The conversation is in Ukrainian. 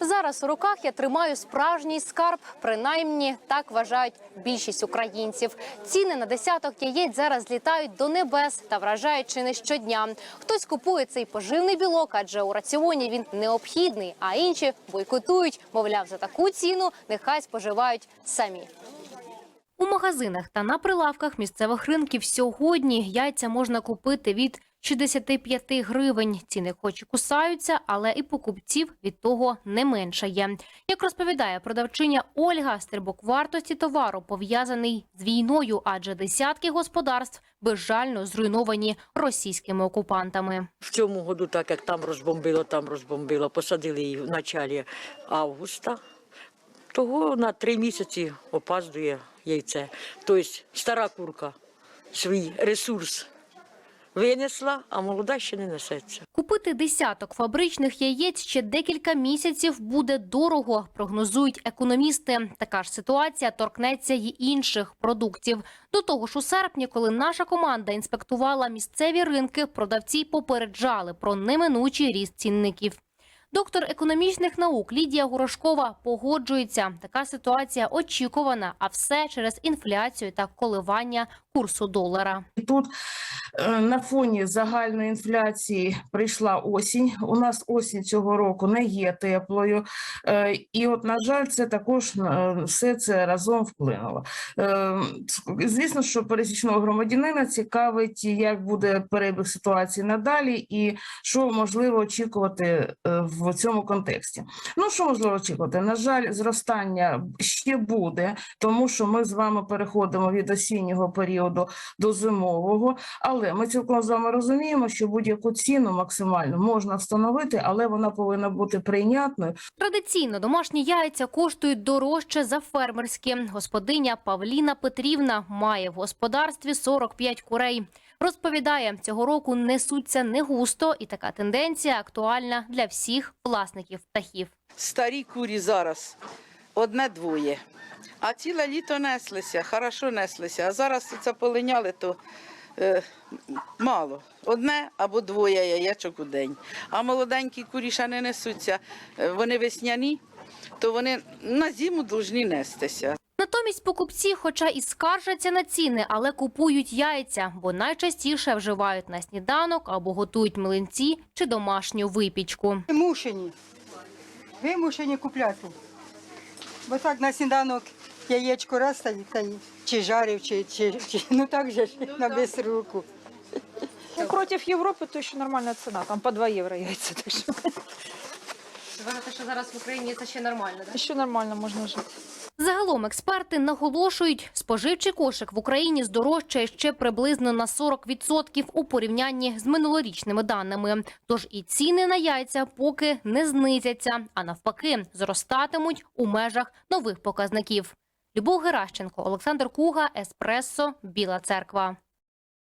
Зараз у руках я тримаю справжній скарб. Принаймні так вважають більшість українців. Ціни на десяток яєць зараз літають до небес та вражають чи не щодня. Хтось купує цей поживний білок, адже у раціоні він необхідний, а інші бойкотують. Мовляв, за таку ціну нехай споживають самі. У магазинах та на прилавках місцевих ринків сьогодні яйця можна купити від 65 гривень. Ціни хоч і кусаються, але і покупців від того не меншає. Як розповідає продавчиня Ольга, стрибок вартості товару пов'язаний з війною, адже десятки господарств безжально зруйновані російськими окупантами. В цьому году, так як там розбомбило, там розбомбило, посадили її в началі августа. Того на три місяці опаздує яйце. Тобто стара курка свій ресурс винесла, а молода ще не несеться. Купити десяток фабричних яєць ще декілька місяців буде дорого, прогнозують економісти. Така ж ситуація торкнеться й інших продуктів. До того ж, у серпні, коли наша команда інспектувала місцеві ринки, продавці попереджали про неминучий ріст цінників. Доктор економічних наук Лідія Горошкова погоджується. Така ситуація очікувана, а все через інфляцію та коливання курсу долара. Тут е, на фоні загальної інфляції прийшла осінь. У нас осінь цього року не є теплою, Е, і от, на жаль, це також е, все це разом вплинуло. Звісно, що пересічного громадянина цікавить, як буде перебіг ситуації надалі, і що можливо очікувати е, в цьому контексті. Ну що можливо очікувати? На жаль, зростання ще буде, тому що ми з вами переходимо від осіннього періоду до зимового. Але ми цілком з вами розуміємо, що будь-яку ціну максимально можна встановити, але вона повинна бути прийнятною. Традиційно домашні яйця коштують дорожче за фермерські. Господиня Павліна Петрівна має в господарстві 45 курей. Розповідає, цього року несуться не густо, і така тенденція актуальна для всіх власників птахів. Старі курі зараз одне-двоє. А ціле літо неслися, хорошо неслися. А зараз це полиняли, то е, мало. Одне або двоє яєчок у день. А молоденькі курі ще не несуться. Е, Вони весняні, то вони на зиму повинні нестися. Натомість покупці, хоча і скаржаться на ціни, але купують яйця, бо найчастіше вживають на сніданок або готують млинці чи домашню випічку. Вимушені. Вимушені купляти. Бо так на сніданок яєчко раз та, й- та чи жарив, чи, чи, чи ну так же ж на без руку. Ну, против Европы то еще нормальная цена, там по 2 евро яйца. Так что Вважаєте, що зараз в Україні це ще нормально, так? еще нормально можно жить. Загалом експерти наголошують, споживчий кошик в Україні здорожчає ще приблизно на 40% у порівнянні з минулорічними даними. Тож і ціни на яйця поки не знизяться, а навпаки, зростатимуть у межах нових показників. Любов Геращенко, Олександр Куга, Еспресо, Біла Церква.